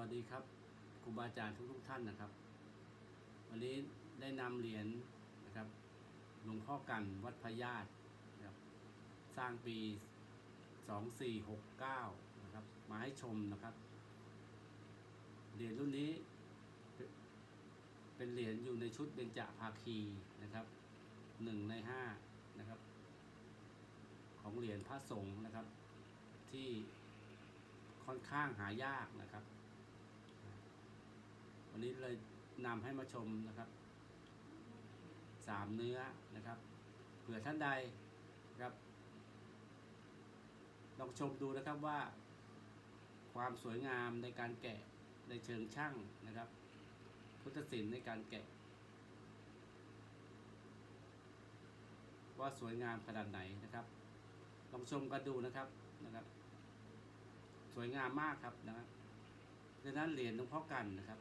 วัสดีครับครูบาอาจารย์ทุกทุกท่านนะครับ วันนี้ได้นำเหรียญนะครับหลวงพ่อกันวัดพญาตนะครับสร้างปี 2469 นะครับ มาให้ชมนะครับ เหรียญรุ่นนี้ เป็นเป็นเหรียญอยู่ในชุดเบญจภาคีนะครับหนึ่งในห้านะครับ ของเหรียญพระสงฆ์นะครับที่ค่อนข้างหายากนะครับ วันนี้เลยนำให้มาชมนะครับสามเนื้อนะครับเผื่อท่านใดนะครับลองชมดูนะครับว่า ความสวยงามในการแกะในเชิงช่างนะครับ พุทธศิลป์ในการแกะ ว่าสวยงามขนาดไหนนะครับ ลองชมกันดูนะครับนะครับ สวยงามมากครับนะครับดังนั้นเหรียญหลวงพ่อกันนะครับ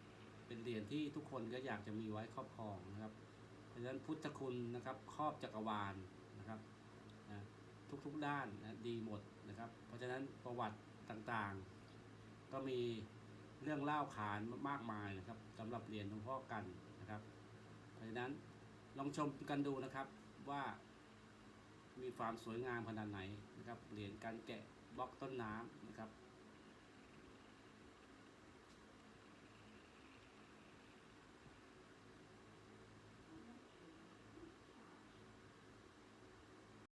เป็นเหรียญที่ทุกคนก็อยากจะมีไว้ครอบครองนะครับดังนั้นพุทธคุณนะครับครอบจักรวาลนะครับนะทุกๆด้านนะดีหมดนะครับ เพราะฉะนั้นประวัติต่างๆ ก็มีเรื่องเล่าขานมากมายนะครับสำหรับเหรียญหลวงพ่อกันนะครับ เพราะฉะนั้นลองชมกันดูนะครับว่ามีความสวยงามขนาดไหนนะครับเหรียญการแกะบล็อกต้นน้ำนะครับ